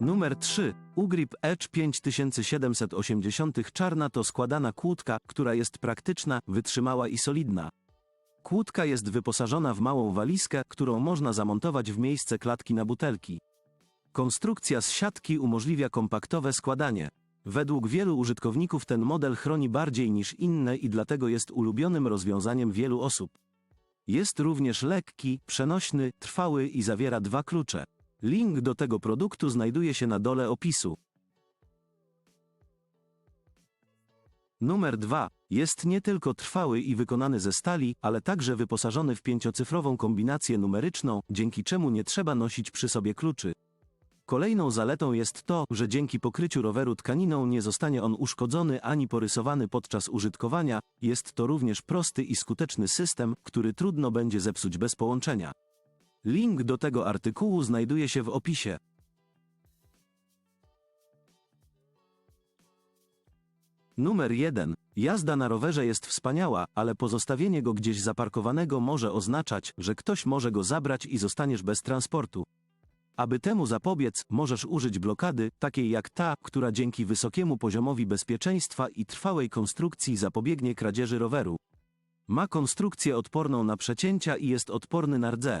Numer 3. Ugrip Edge 5780 czarna to składana kłódka, która jest praktyczna, wytrzymała i solidna. Kłódka jest wyposażona w małą walizkę, którą można zamontować w miejsce klatki na butelki. Konstrukcja z siatki umożliwia kompaktowe składanie. Według wielu użytkowników ten model chroni bardziej niż inne i dlatego jest ulubionym rozwiązaniem wielu osób. Jest również lekki, przenośny, trwały i zawiera dwa klucze. Link do tego produktu znajduje się na dole opisu. Numer 2. Jest nie tylko trwały i wykonany ze stali, ale także wyposażony w pięciocyfrową kombinację numeryczną, dzięki czemu nie trzeba nosić przy sobie kluczy. Kolejną zaletą jest to, że dzięki pokryciu roweru tkaniną nie zostanie on uszkodzony ani porysowany podczas użytkowania, jest to również prosty i skuteczny system, który trudno będzie zepsuć bez połączenia. Link do tego artykułu znajduje się w opisie. Numer 1. Jazda na rowerze jest wspaniała, ale pozostawienie go gdzieś zaparkowanego może oznaczać, że ktoś może go zabrać i zostaniesz bez transportu. Aby temu zapobiec, możesz użyć blokady, takiej jak ta, która dzięki wysokiemu poziomowi bezpieczeństwa i trwałej konstrukcji zapobiegnie kradzieży roweru. Ma konstrukcję odporną na przecięcia i jest odporny na rdze.